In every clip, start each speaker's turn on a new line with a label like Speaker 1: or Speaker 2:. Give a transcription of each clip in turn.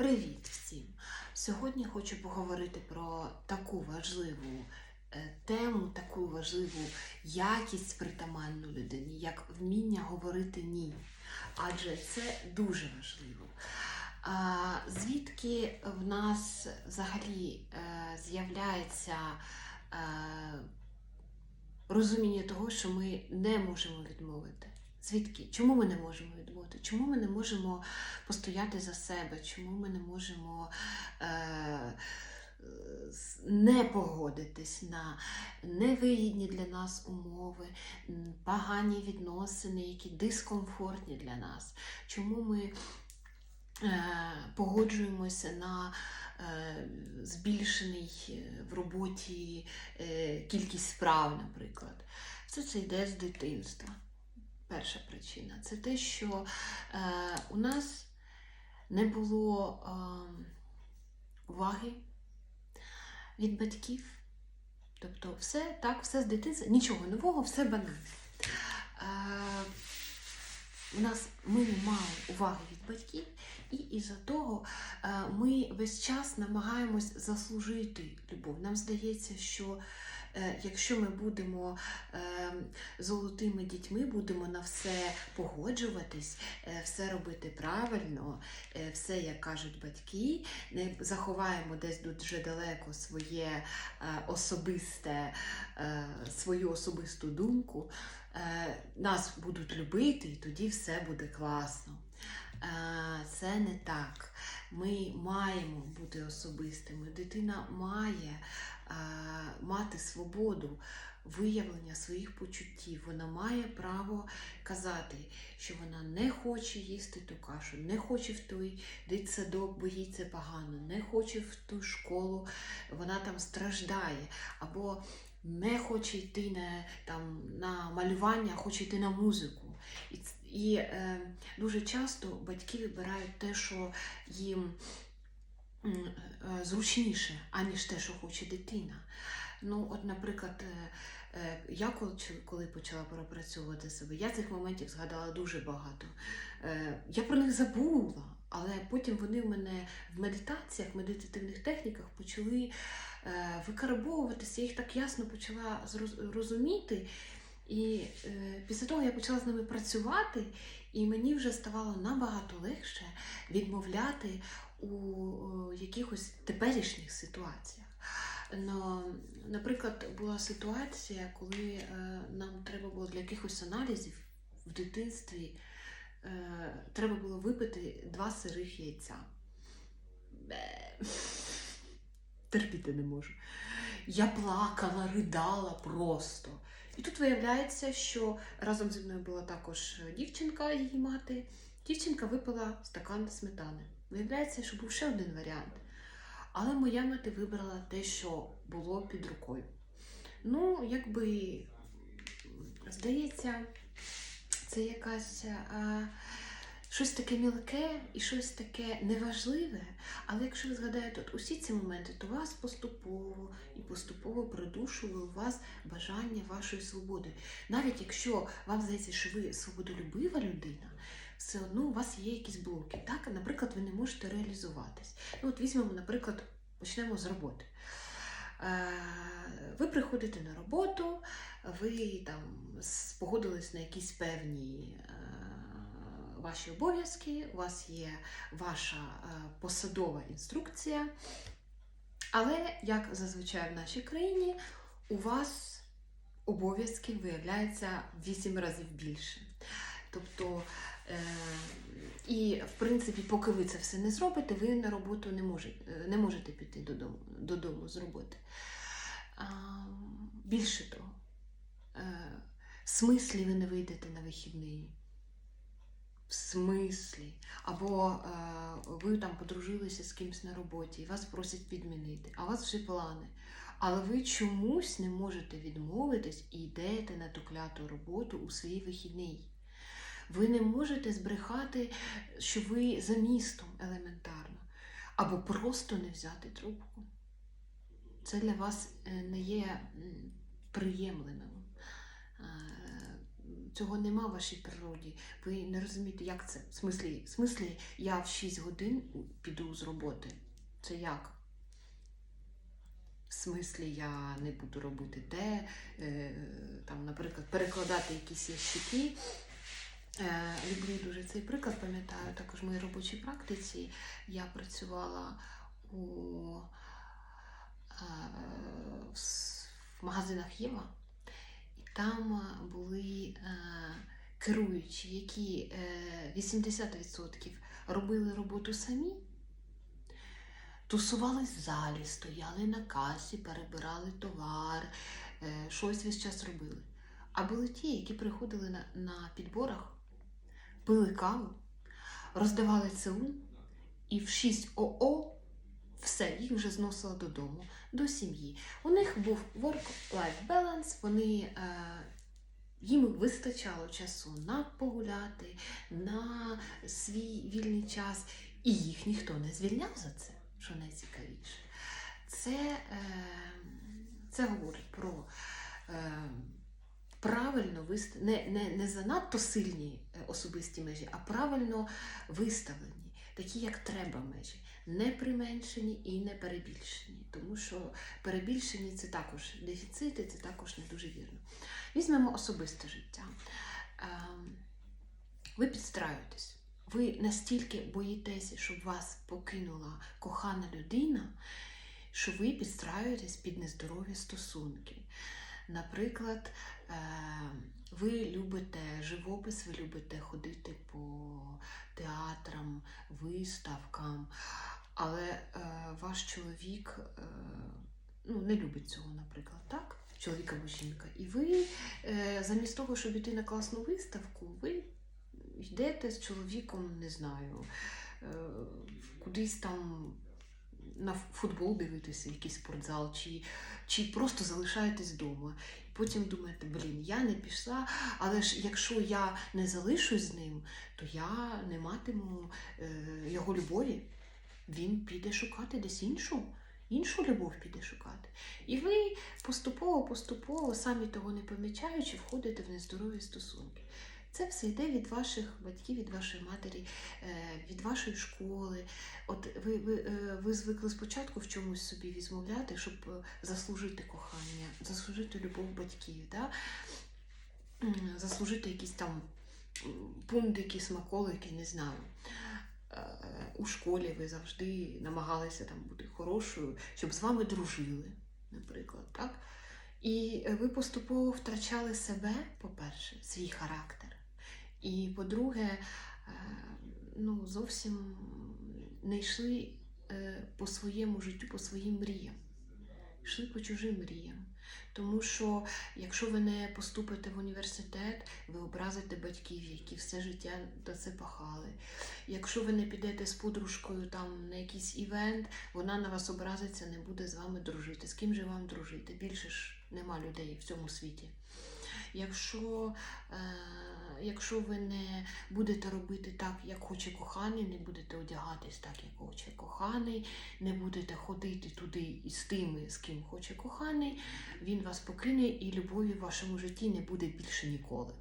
Speaker 1: Привіт всім! Сьогодні хочу поговорити про таку важливу е, тему, таку важливу якість притаманну людині, як вміння говорити ні. Адже це дуже важливо. Звідки в нас взагалі е, з'являється е, розуміння того, що ми не можемо відмовити? Звідки? Чому ми не можемо відмовити? Чому ми не можемо постояти за себе? Чому ми не можемо е, не погодитись на невигідні для нас умови, погані відносини, які дискомфортні для нас? Чому ми е, погоджуємося на е, збільшений е, в роботі е, кількість справ, наприклад? Все це йде з дитинства. Перша причина це те, що е, у нас не було е, уваги від батьків. Тобто, все так, все з дитинства, нічого нового, все банальне. Е, у нас ми не мали уваги від батьків, і із-за того е, ми весь час намагаємось заслужити любов. Нам здається, що якщо ми будемо е, золотими дітьми, будемо на все погоджуватись, е, все робити правильно, е, все, як кажуть батьки, не заховаємо десь дуже далеко своє е, особисте, е, свою особисту думку, е, нас будуть любити, і тоді все буде класно. Е, Це не так. Ми маємо бути особистими. Дитина має е, мати свободу виявлення своїх почуттів. Вона має право казати, що вона не хоче їсти ту кашу, не хоче в той дитсадок, бо їй це погано, не хоче в ту школу, вона там страждає, або не хоче йти на, там, на малювання, а хоче йти на музику. І, е, дуже часто батьки вибирають те, що їм е, зручніше, аніж те, що хоче дитина. Ну, от, наприклад, е, е, я коли, коли почала пропрацьовувати себе, я цих моментів згадала дуже багато. Я про них забула, але потім вони в мене в медитаціях, в медитативних техніках почали викарбовуватися, я їх так ясно почала розуміти. І е, після того я почала з ними працювати, і мені вже ставало набагато легше відмовляти у е, якихось теперішніх ситуаціях. Но, наприклад, була ситуація, коли е, нам треба було для якихось аналізів в дитинстві е, треба було випити два сирих яйця. Терпіти не можу. Я плакала, ридала просто. І тут виявляється, що разом зі мною була також дівчинка, її мати. Дівчинка випила стакан сметани. Виявляється, що був ще один варіант. Але моя мати вибрала те, що було під рукою. Ну, якби, здається, це якась а, щось таке мілке і щось таке неважливе. Але якщо ви згадаєте от усі ці моменти, то вас поступово і поступово придушує у вас бажання вашої свободи. Навіть якщо вам здається, що ви свободолюбива людина, все одно у вас є якісь блоки. Так, наприклад, ви не можете реалізуватись. Ну, от візьмемо, наприклад, почнемо з роботи. Е, Ви приходите на роботу, ви там с- погодились на якісь певні е, ваші обов'язки, у вас є ваша е, посадова інструкція. Але, як зазвичай в нашій країні, у вас обов'язків виявляється в 8 разів більше. Тобто, е, і в принципі, поки ви це все не зробите, ви на роботу не можете, не можете піти додому, додому з роботи. Більше того, е, в смислі ви не вийдете на вихідний. В смислі. Або е, ви там подружилися з кимось на роботі, і вас просять підмінити, а у вас вже плани. Але ви чомусь не можете відмовитись і йдете на ту кляту роботу у свій вихідний. Ви не можете збрехати, що ви за містом елементарно, або просто не взяти трубку. Це для вас е, не є м, приємленим. Е, цього нема в вашій природі. Ви не розумієте, як це. В смислі, в смислі я в 6 годин піду з роботи. Це як? В смислі, я не буду робити те, е, там, наприклад, перекладати якісь ящики. Е, люблю дуже цей приклад, пам'ятаю також в моїй робочій практиці. Я працювала у е, в магазинах Єва, там е, були е, керуючі, які е, 80% робили роботу самі, тусувались в залі, стояли на касі, перебирали товар, е, щось весь час робили. А були ті, які приходили на, на підборах, пили каву, роздавали ЦУ, і в 6 ОО все, їх вже зносило додому, до сім'ї. У них був work-life balance, вони, е, їм вистачало часу на погуляти, на свій вільний час, і їх ніхто не звільняв за це, що найцікавіше. Це, е, це говорить про е, правильно вист... не, не, не занадто сильні особисті межі, а правильно виставлені, такі, як треба межі, не применшені і не перебільшені. Тому що перебільшені це також дефіцити, це також не дуже вірно. Візьмемо особисте життя. Ем, Ви підстраюєтесь. Ви настільки боїтеся, щоб вас покинула кохана людина, що ви підстраюєтесь під нездорові стосунки. Наприклад, е, ви любите живопис, ви любите ходити по театрам, виставкам, але е, ваш чоловік е, ну, не любить цього, наприклад, так? Чоловік або жінка. І ви замість того, щоб йти на класну виставку, ви йдете з чоловіком, не знаю, кудись там на футбол дивитися, якийсь спортзал, чи, чи просто залишаєтесь вдома. Потім думаєте, блін, я не пішла, але ж якщо я не залишусь з ним, то я не матиму е, його любові. Він піде шукати десь іншу, іншу любов піде шукати. І ви поступово-поступово, самі того не помічаючи, входите в нездорові стосунки. Це все йде від ваших батьків, від вашої матері, е, від вашої школи. От ви, ви, е, ви звикли спочатку в чомусь собі відмовляти, щоб е, заслужити кохання, заслужити любов батьків, да? Заслужити якісь там пундики, смаколики, не знаю. У школі ви завжди намагалися там бути хорошою, щоб з вами дружили, наприклад, так? І ви поступово втрачали себе, по-перше, свій характер. І по-друге, е, ну, зовсім не йшли е, по своєму життю, по своїм мріям. Йшли по чужим мріям. Тому що якщо ви не поступите в університет, ви образите батьків, які все життя до це пахали. Якщо ви не підете з подружкою там на якийсь івент, вона на вас образиться, не буде з вами дружити. З ким же вам дружити? Більше ж нема людей в цьому світі. Якщо, е, якщо ви не будете робити так, як хоче коханий, не будете одягатись так, як хоче коханий, не будете ходити туди із тими, з ким хоче коханий, він вас покине і любові в вашому житті не буде більше ніколи.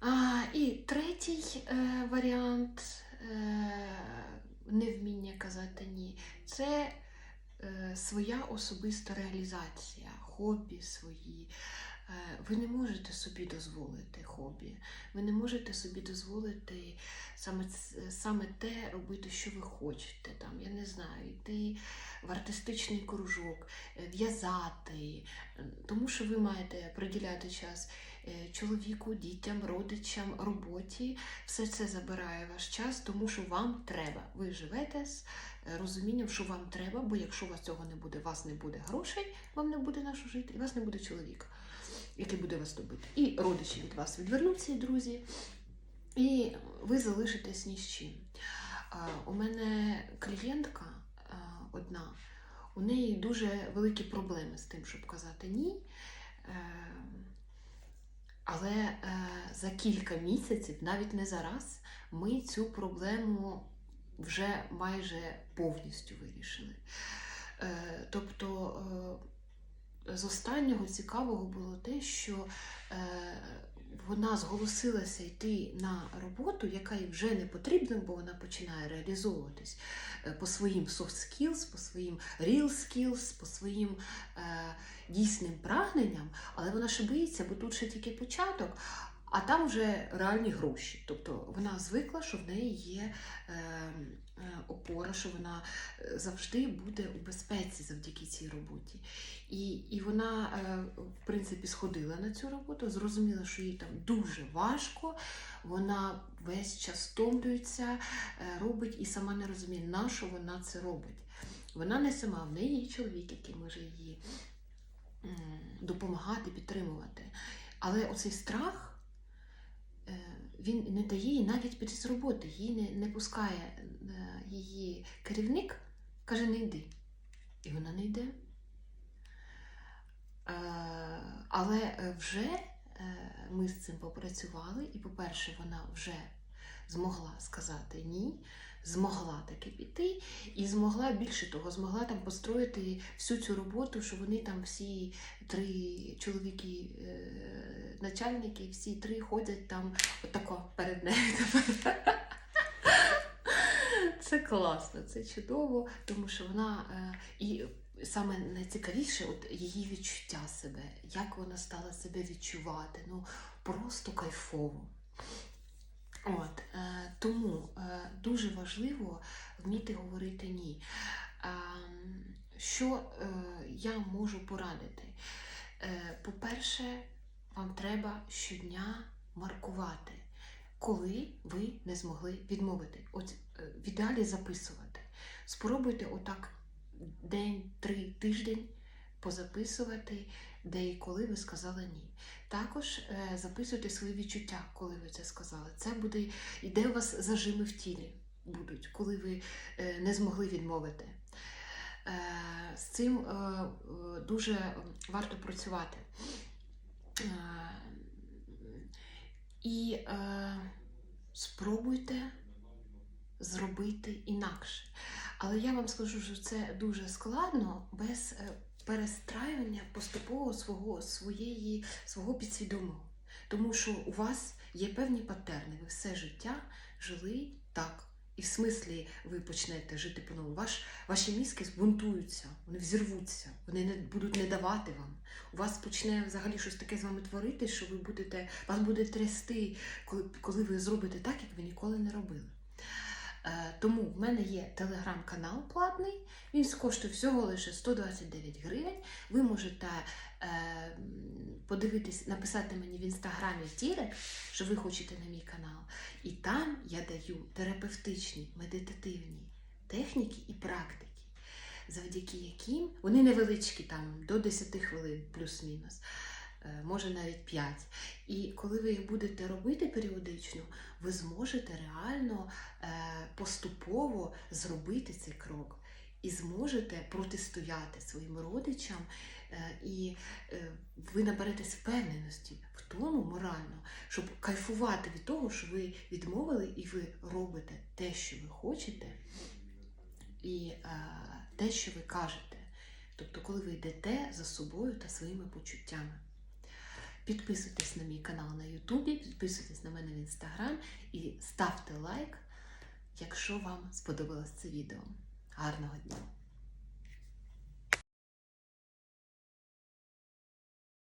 Speaker 1: А, і третій е, варіант е, невміння казати ні. Це своя особиста реалізація, хобі свої. Е, ви не можете собі дозволити хобі, ви не можете собі дозволити саме, саме те робити, що ви хочете. Там, я не знаю, йти в артистичний кружок, е, в'язати, е, тому що ви маєте приділяти час е, чоловіку, дітям, родичам, роботі. Все це забирає ваш час, тому що вам треба. Ви живете з е, розумінням, що вам треба, бо якщо у вас цього не буде, у вас не буде грошей, вам не буде нашого жити, і вас не буде чоловіка, який буде вас добити. І родичі від вас відвернуться, і друзі, і ви залишитесь ні з чим. У мене клієнтка одна, у неї дуже великі проблеми з тим, щоб казати ні. Але е, за кілька місяців, навіть не зараз, ми цю проблему вже майже повністю вирішили. Е, Тобто е, з останнього цікавого було те, що е, вона зголосилася йти на роботу, яка їй вже не потрібна, бо вона починає реалізовуватись е, по своїм soft skills, по своїм real skills, по своїм е, дійсним прагненням, але вона ще боїться, бо тут ще тільки початок. А там вже реальні гроші. Тобто вона звикла, що в неї є е, е, опора, що вона е, завжди буде у безпеці завдяки цій роботі. І, і вона, в принципі, сходила на цю роботу, зрозуміла, що їй там дуже важко, вона весь час втомлюється, е, робить і сама не розуміє, на що вона це робить. Вона не сама, в неї є чоловік, який може її допомагати, підтримувати. Але оцей страх він не дає їй навіть піти з роботи, її не, не пускає е, її керівник, каже, не йди. І вона не йде. Е, Але е, вже е, ми з цим попрацювали, і, по-перше, вона вже змогла сказати ні, змогла таки піти, і змогла більше того, змогла там построїти всю цю роботу, що вони там всі три чоловіки, е, всі три ходять там отако перед нею. Це класно, це чудово, тому що вона е, і саме найцікавіше, от її відчуття себе, як вона стала себе відчувати. Ну просто кайфово. От, е, тому е, дуже важливо вміти говорити ні. Що е, я можу порадити? По-перше, вам треба щодня маркувати, коли ви не змогли відмовити. От в ідеалі записувати. Спробуйте отак день, три, тиждень позаписувати, де і коли ви сказали ні. Також е, записуйте свої відчуття, коли ви це сказали. Це буде і де у вас зажими в тілі будуть, коли ви е, не змогли відмовити. Е, з цим дуже варто працювати. І спробуйте зробити інакше. Але я вам скажу, що це дуже складно без перестраювання поступово свого, своєї, свого підсвідомого. Тому що у вас є певні патерни, ви все життя жили так. І в смислі ви почнете жити по-новому. Ваш, ваші мізки збунтуються, вони взірвуться, вони не будуть не давати вам. У вас почне взагалі щось таке з вами творити, що ви будете, вас буде трясти, коли, коли ви зробите так, як ви ніколи не робили. Е, тому в мене є телеграм-канал платний, він коштує всього лише 129 гривень. Ви можете е, подивитись, написати мені в інстаграмі Тірек, що ви хочете на мій канал. І там я даю терапевтичні, медитативні техніки і практики, завдяки яким вони невеличкі, там до 10 хвилин, плюс-мінус, може навіть 5. І коли ви їх будете робити періодично, ви зможете реально е, поступово зробити цей крок і зможете протистояти своїм родичам, е, і е, ви наберетесь впевненості в тому морально, щоб кайфувати від того, що ви відмовили і ви робите те, що ви хочете, і е, те, що ви кажете. Тобто, коли ви йдете за собою та своїми почуттями. Підписуйтесь на мій канал на Ютубі, підписуйтесь на мене в Інстаграм і ставте лайк, якщо вам сподобалось це відео. Гарного дня!